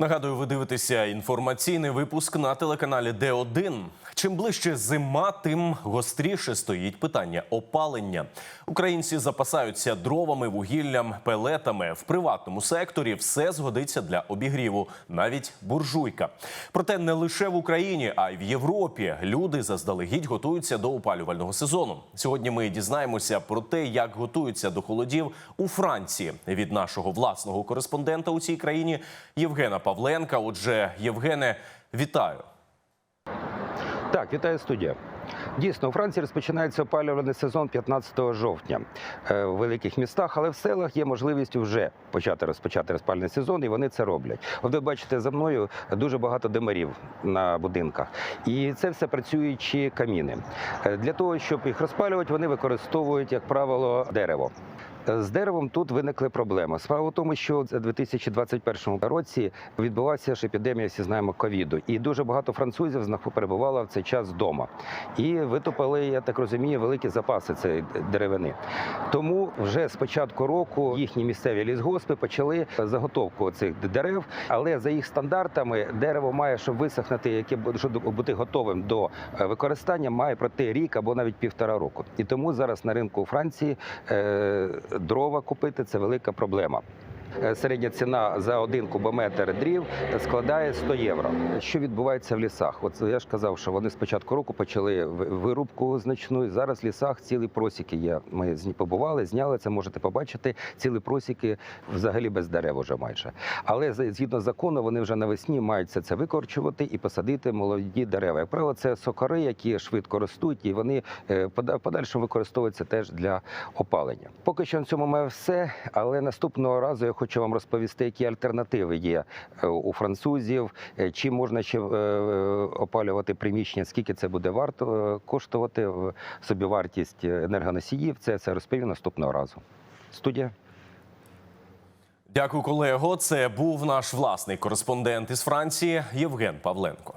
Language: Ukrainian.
Нагадую, ви дивитеся інформаційний випуск на телеканалі Д1. Чим ближче зима, тим гостріше стоїть питання опалення. Українці запасаються дровами, вугіллям, пелетами. В приватному секторі все згодиться для обігріву, навіть буржуйка. Проте не лише в Україні, а й в Європі люди заздалегідь готуються до опалювального сезону. Сьогодні ми дізнаємося про те, як готуються до холодів у Франції від нашого власного кореспондента у цій країні Євгена Павленка. Отже, Євгене, вітаю. Так, вітаю студія. Дійсно, у Франції розпочинається опалювальний сезон 15 жовтня е, в великих містах, але в селах є можливість вже почати розпочати розпальний сезон, і вони це роблять. От ви бачите за мною дуже багато димарів на будинках, і це все працюючі каміни. Е, Для того щоб їх розпалювати, вони використовують, як правило, дерево. З деревом тут виникли проблеми. Справа в тому, що у 2021 році відбулася ж епідемія, всі знаємо, ковіду, і дуже багато французів перебувало в цей час вдома. І витопили, я так розумію, великі запаси цієї деревини. Тому вже з початку року їхні місцеві лісгоспи почали заготовку цих дерев, але за їх стандартами дерево має, щоб висохнути, яке щоб бути готовим до е, використання, має пройти рік або навіть півтора року. І тому зараз на ринку у Франції е, дрова купити це велика проблема. Е, Середня ціна за один кубометр дрів складає 100 євро. Що відбувається в лісах? От я ж казав, що вони з початку року почали вирубку значну. Зараз в лісах цілі просіки є. Ми побували, зняли це. Можете побачити. Цілі просіки взагалі без дерев уже майже. Але згідно закону, вони вже навесні мають це викорчувати і посадити молоді дерева. Як правило, це сокори, які швидко ростуть, і вони е, подальшому використовуються теж для опалення. Поки що на цьому має все, але наступного разу я хочу вам розповісти, які альтернативи є е, у французів, е, чим можна ще е, опалювати приміщення, скільки це буде варто коштувати, собівартість енергоносіїв. Це це розповім наступного разу. Студія. Дякую, колего. Це був наш власний кореспондент із Франції Євген Павленко.